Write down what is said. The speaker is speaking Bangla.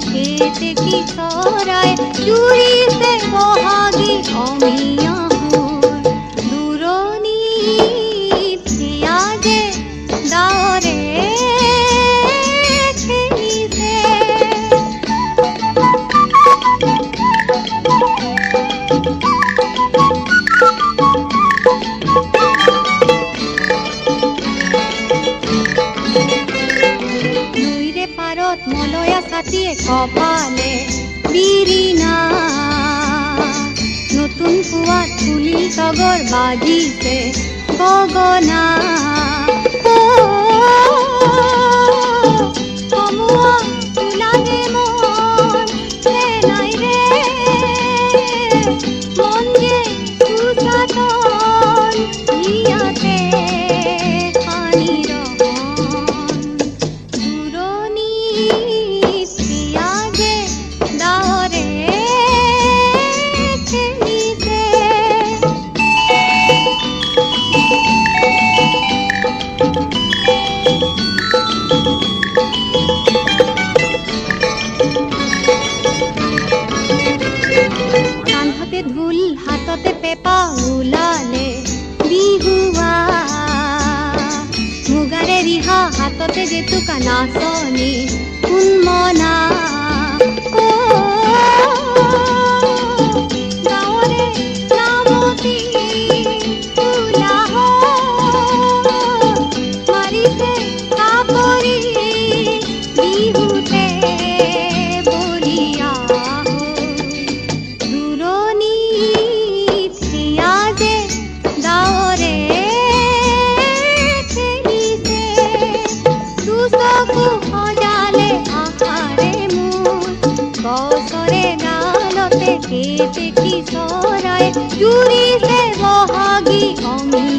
কেটে কি সরায় চুরিতে বহাগি অমিয়া। পাৰত মলয়া ছাতিয়ে কপালে বিৰিণা নতুন পোৱাত ফুলি তগৰ বাজিছে গগনা পেপা ওলালে বিহুৱা মুগাৰে ৰিহা হাততে জেতুকা নাচনী উন্মনা কেতেকী চৰাই জুৰিছে বহাগী সুৰ